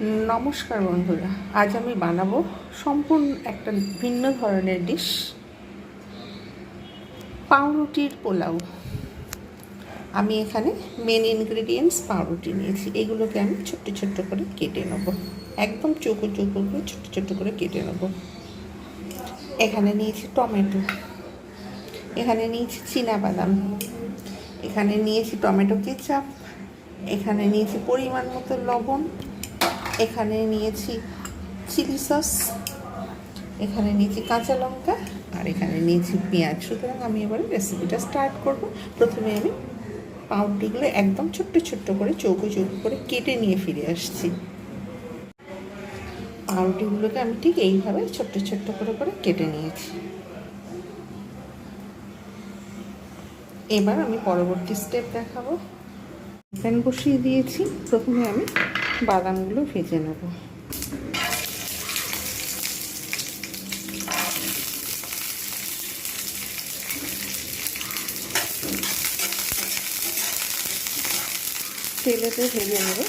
নমস্কার বন্ধুরা, আজ আমি বানাবো সম্পূর্ণ একটা ভিন্ন ধরনের ডিশ পাউরুটির পোলাও। আমি এখানে মেন ইনগ্রেডিয়েন্টস পাউরুটি নিয়েছি, এগুলোকে আমি ছোট্ট ছোট্ট করে কেটে নেব। একদম চৌকো চৌকো করে, ছোট্ট ছোট্ট করে কেটে নেব। এখানে নিয়েছি টমেটো, এখানে নিয়েছি বাদাম এখানে নিয়েছি টমেটো কেচাপ, এখানে নিয়েছি পরিমাণ মতো লবণ এখানে নিয়েছি চিলি সস, এখানে নিয়েছি কাঁচা লঙ্কা, আর এখানে নিয়েছি পেঁয়াজ। সুতরাং আমি এবারে রেসিপিটা স্টার্ট করব। প্রথমে আমি পাউরুটিগুলো একদম ছোট্ট ছোট্ট করে, চৌকো চৌকো করে কেটে নিয়ে ফিরে আসছি। পাউরুটিগুলোকে আমি ঠিক এইভাবে ছোট্ট ছোট্ট করে করে কেটে নিয়েছি। এবার আমি পরবর্তী স্টেপ দেখাবো। প্যান বসিয়ে দিয়েছি। প্রথমে আমি বাদামগুলো ভেজে নেব। তেলেতে ভেজে নেব।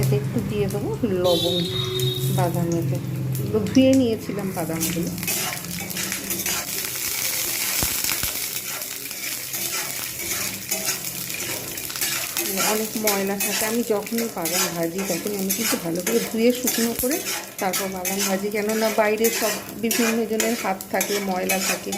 এতে একটু দিয়ে দেবো লবণ বাদামেতে ধুয়ে নিয়েছিলাম বাদামগুলো। অনেক ময়লা থাকে, আমি যখনই বাগান ভাজি তখন আমি কিন্তু ভালো করে ধুয়ে শুকনো করে তারপর বাগান ভাজি। কেননা বাইরে সব বিভিন্ন জনের হাত থাকে, ময়লা থাকে।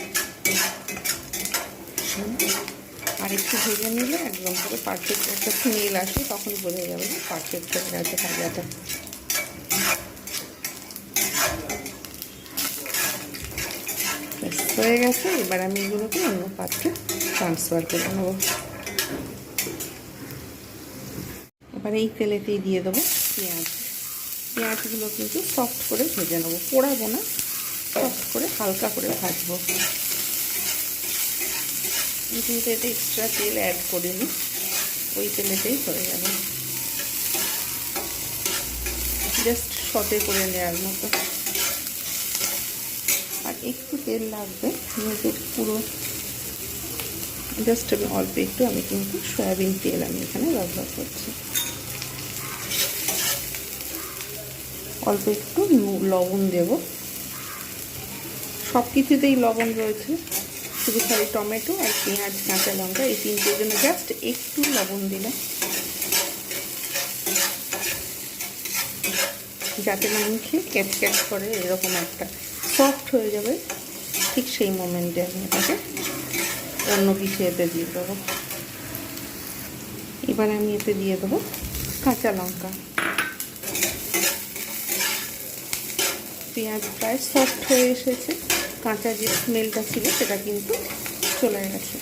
আর একটু ভেজে নিলে একদম করে পারফেক্ট একটা স্মেল আসে, তখন বোঝা যাবে যে পারফেক্ট হয়ে গেছে ভাজাটা। হয়ে গেছে। এবার আমি এগুলোকে অন্য পাত্রে ট্রান্সফার করে নেব। এবার এই তেলেতেই দিয়ে দেবো পেঁয়াজ। পেঁয়াজগুলো কিন্তু সফট করে ভেজে নেব। পোড়াবো না সফট করে হালকা করে ভাজবো। কিন্তু এতে এক্সট্রা তেল অ্যাড করিনি, ওই তেলেতেই হয়ে যাবে। জাস্ট সতে করে নেওয়ার মতো। আর একটু তেল লাগবে নিজের পুরো জাস্ট আমি অল্প একটু, আমি কিন্তু সয়াবিন তেল আমি এখানে ব্যবহার করছি। অল্প একটু লবণ দেব। সব কিছুতেই লবণ রয়েছে। শুধু খালি টমেটো আর পেঁয়াজ, কাঁচা লঙ্কা, এই তিনটের জন্য জাস্ট একটু লবণ দিলাম। যাতে না মুখে ক্যাচ ক্যাচ করে, এরকম একটা সফট হয়ে যাবে। ঠিক সেই মোমেন্টে আমি এটাকে অন্য কিছু এতে দিয়ে দেবো। এবার আমি এতে দিয়ে দেবো কাঁচা লঙ্কা। পেঁয়াজ প্রায় সফট হয়ে এসেছে। কাঁচা যে স্মেলটা ছিল, সেটা কিন্তু চলে গেছে।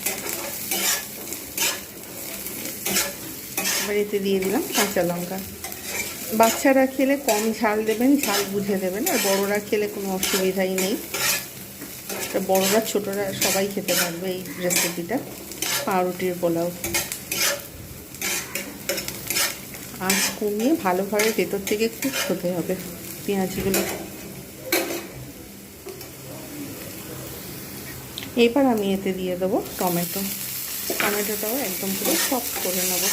এবার এতে দিয়ে দিলাম কাঁচা লঙ্কা। বাচ্চারা খেলে কম ঝাল দেবেন, ঝাল বুঝে দেবেন, আর বড়োরা খেলে কোনো অসুবিধাই নেই। বড়োরা, ছোটরা সবাই খেতে পারবে এই রেসিপিটা পাউরুটির পোলাও। আঁচ কমিয়ে ভালোভাবে ভেতর থেকে কুক হতে হবে। পেঁয়াজগুলো এবার আমি এতে দিয়ে দেবো টমেটো। টমেটোটাও একদম পুরো সফট করে নেব।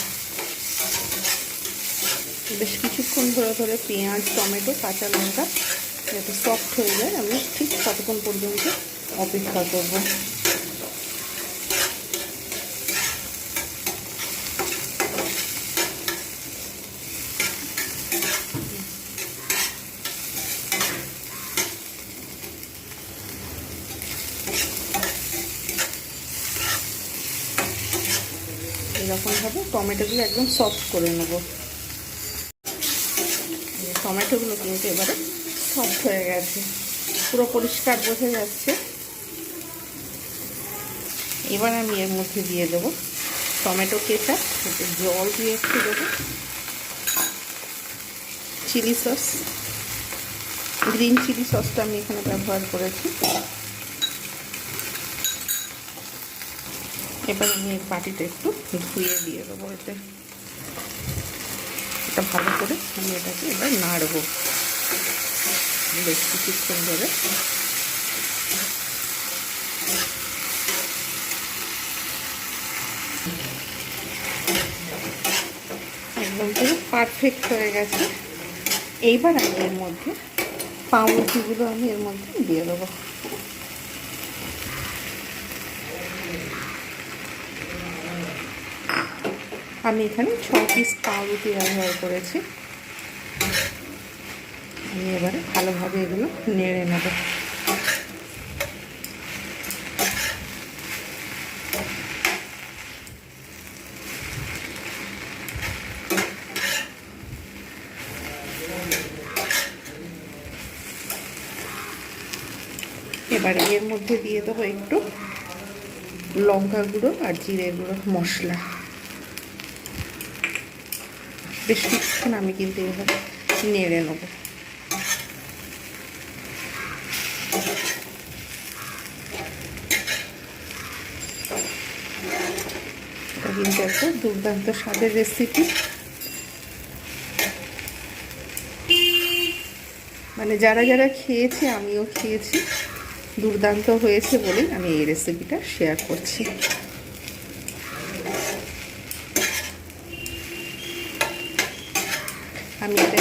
বেশ কিছুক্ষণ ধরে ধরে পেঁয়াজ, টমেটো, কাঁচা লঙ্কা যাতে সফট হয়ে যায়, আমি ঠিক ততক্ষণ পর্যন্ত অপেক্ষা করব। এরকমভাবে টমেটোগুলো একদম সফট করে নেব। টমেটোগুলো কিন্তু এবারে সফট হয়ে গেছে। পুরো পরিষ্কার বোঝা যাচ্ছে। এবার আমি এর মধ্যে দিয়ে দেবো টমেটো কেচা জল দিয়ে একটু দেবো। চিলি সস, গ্রিন চিলি সসটা আমি এখানে ব্যবহার করেছি। এবার আমি বাটিতে একটু ধুয়ে দিয়ে দেবো এতে। এটা ভালো করে আমি এটাকে এবার নাড়বো। বেশ কিছুক্ষণ ধরে। একদম পুরো পারফেক্ট হয়ে গেছে। এইবার আমি এর মধ্যে পাউরুটিগুলো আমি এর মধ্যে দিয়ে দেবো। আমি এখানে ছ পিস পাউরুটি ব্যবহার করেছি। আমি এবারে ভালোভাবে এগুলো নেড়ে নেব। এবারে এর মধ্যে দিয়ে দেবো একটু লঙ্কা গুঁড়ো আর জিরে গুঁড়ো মশলা। বেশ কিছুক্ষণ আমি কিন্তু এভাবে নেড়ে নেব। কিন্তু একটা দুর্দান্ত স্বাদের রেসিপি মানে যারা যারা খেয়েছে, আমিও খেয়েছি। দুর্দান্ত হয়েছে বলেই আমি এই রেসিপিটা শেয়ার করছি আমি এটা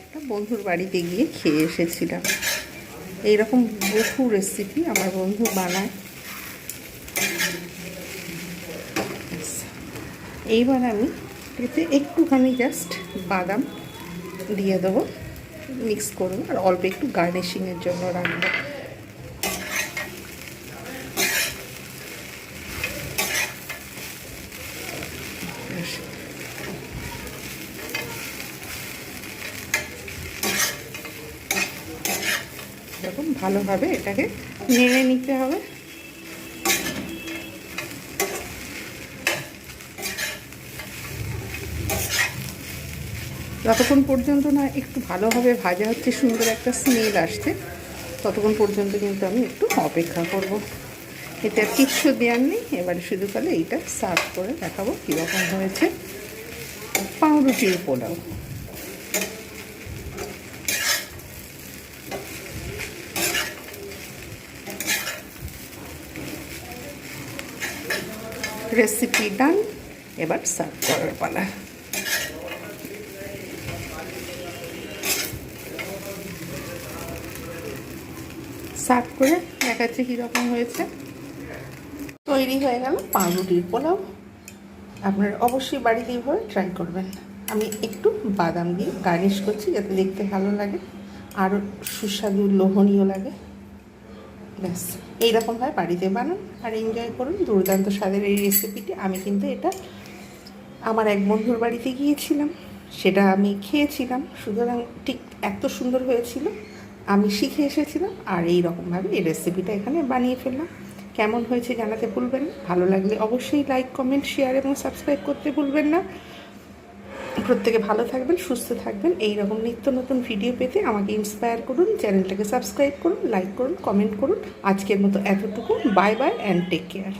একটা বন্ধুর বাড়িতে গিয়ে খেয়ে এসেছিলাম। এইরকম বহু রেসিপি আমার বন্ধু বানায়। এইবার আমি এতে একটুখানি জাস্ট বাদাম দিয়ে দেবো মিক্স করব আর অল্প একটু গার্নিশিংয়ের জন্য রাখব এরকম ভালোভাবে এটাকে নেড়ে নিতে হবে। যতক্ষণ পর্যন্ত না একটু ভালোভাবে ভাজা হচ্ছে, সুন্দর একটা স্মেল আসছে, ততক্ষণ পর্যন্ত কিন্তু আমি একটু অপেক্ষা করব। এতে আর কিচ্ছু দেওয়ার নেই, এবারে শুধু তাহলে এইটা সার্ভ করে দেখাবো কীরকম হয়েছে। পাউরুটির পোলাও। রেসিপি ডান এবার সার্ভ করার পালা। সার্ভ করে দেখাচ্ছে কীরকম হয়েছে। তৈরি হয়ে গেল পাউরুটির পোলাও। আপনারা অবশ্যই বাড়িতে এইভাবে ট্রাই করবেন। আমি একটু বাদাম দিয়ে গার্নিশ করছি যাতে দেখতে ভালো লাগে। আরও সুস্বাদু, লোভনীয় লাগে। ব্যাস এইরকমভাবে বাড়িতে বানান আর এনজয় করুন। দুর্দান্ত স্বাদের এই রেসিপিটি আমি কিন্তু এটা আমার এক বন্ধুর বাড়িতে গিয়েছিলাম, সেটা আমি খেয়েছিলাম। সুতরাং ঠিক এত সুন্দর হয়েছিল, আমি শিখে এসেছিলাম আর এই রকমভাবে এই রেসিপিটা এখানে বানিয়ে ফেললাম। কেমন হয়েছে জানাতে ভুলবেন ভালো লাগলে অবশ্যই লাইক কমেন্ট শেয়ার এবং সাবস্ক্রাইব করতে ভুলবেন না। প্রত্যেকে ভালো থাকবেন, সুস্থ থাকবেন। এই রকম নিত্য নতুন ভিডিও পেতে আমাকে ইন্সপায়ার করুন চ্যানেলটাকে সাবস্ক্রাইব করুন লাইক করুন কমেন্ট করুন। আজকের মতো এতটুকু। Bye bye and take care